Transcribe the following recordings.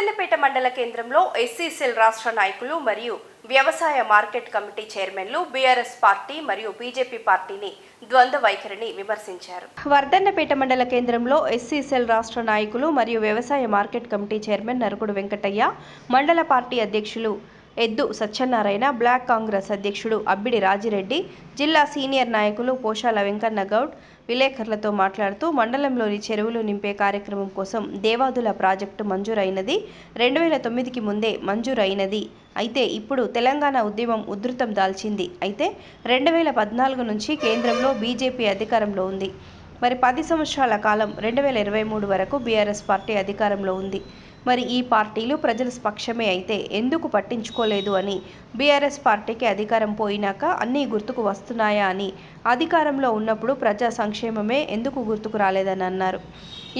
వర్ధన్నపేట మండల కేంద్రంలో ఎస్సీసెల్ రాష్ట్ర నాయకులు మరియు వ్యవసాయ మార్కెట్ కమిటీ చైర్మన్లు బీఆర్ఎస్ పార్టీ మరియు బీజేపీ పార్టీని ద్వంద్వ వైఖరిని విమర్శించారు. వర్ధన్నపేట మండల కేంద్రంలో ఎస్సీసెల్ రాష్ట్ర నాయకులు మరియు వ్యవసాయ మార్కెట్ కమిటీ చైర్మన్ నరుకుడు వెంకటయ్య మండల పార్టీ అధ్యక్షులు ఎద్దు సత్యనారాయణ బ్లాక్ కాంగ్రెస్ అధ్యక్షుడు అబ్బిడి రాజిరెడ్డి జిల్లా సీనియర్ నాయకులు పోషాల వెంకన్న గౌడ్ విలేకరులతో మాట్లాడుతూ మండలంలోని చెరువులు నింపే కార్యక్రమం కోసం దేవాదుల ప్రాజెక్టు మంజూరైనది. రెండు వేల తొమ్మిదికి ముందే మంజూరైనది. అయితే ఇప్పుడు తెలంగాణ ఉద్యమం ఉధృతం దాల్చింది. అయితే రెండు వేల పద్నాలుగు నుంచి కేంద్రంలో బీజేపీ అధికారంలో ఉంది. మరి పది సంవత్సరాల కాలం రెండు వేల ఇరవై మూడు వరకు బీఆర్ఎస్ పార్టీ అధికారంలో ఉంది. మరి ఈ పార్టీలు ప్రజల పక్షమే అయితే ఎందుకు పట్టించుకోలేదు అని బీఆర్ఎస్ పార్టీకి అధికారం పోయినాక అన్నీ గుర్తుకు వస్తున్నాయా అని అధికారంలో ఉన్నప్పుడు ప్రజా సంక్షేమమే ఎందుకు గుర్తుకు రాలేదని అన్నారు.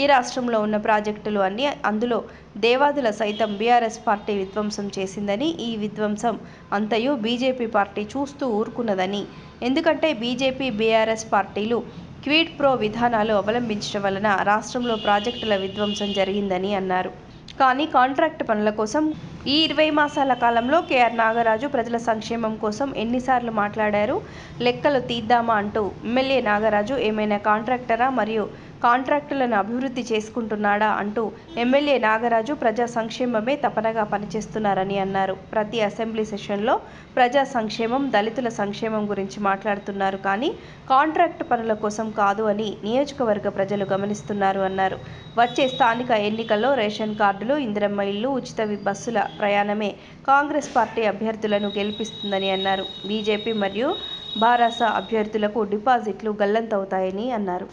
ఈ రాష్ట్రంలో ఉన్న ప్రాజెక్టులు అన్నీ అందులో దేవాదుల సైతం బీఆర్ఎస్ పార్టీ విధ్వంసం చేసిందని ఈ విధ్వంసం అంతయు బీజేపీ పార్టీ చూస్తూ ఊరుకున్నదని. ఎందుకంటే బీజేపీ బీఆర్ఎస్ పార్టీలు క్విడ్ ప్రో విధానాలు అవలంబించడం వలన రాష్ట్రంలో ప్రాజెక్టుల విధ్వంసం జరిగిందని అన్నారు. కానీ కాంట్రాక్ట్ పనుల కోసం ఈ ఇరవై మాసాల కాలంలో కేఆర్ నాగరాజు ప్రజల సంక్షేమం కోసం ఎన్నిసార్లు మాట్లాడారు. లెక్కలు తీద్దామా అంటూ ఎమ్మెల్యే నాగరాజు ఏమైనా కాంట్రాక్టరా మరియు కాంట్రాక్టులను అభివృద్ధి చేసుకుంటున్నాడా అంటూ ఎమ్మెల్యే నాగరాజు ప్రజా సంక్షేమమే తపనగా పనిచేస్తున్నారని అన్నారు. ప్రతి అసెంబ్లీ సెషన్లో ప్రజా సంక్షేమం దళితుల సంక్షేమం గురించి మాట్లాడుతున్నారు కానీ కాంట్రాక్ట్ పనుల కోసం కాదు అని నియోజకవర్గ ప్రజలు గమనిస్తున్నారు అన్నారు. వచ్చే స్థానిక ఎన్నికల్లో రేషన్ కార్డులు ఇందిరమ్మ ఇల్లు ఉచిత బస్సుల ప్రయాణమే కాంగ్రెస్ పార్టీ అభ్యర్థులను గెలిపిస్తుందని అన్నారు. బీజేపీ మరియు బారాస అభ్యర్థులకు డిపాజిట్లు గల్లంతవుతాయని అన్నారు.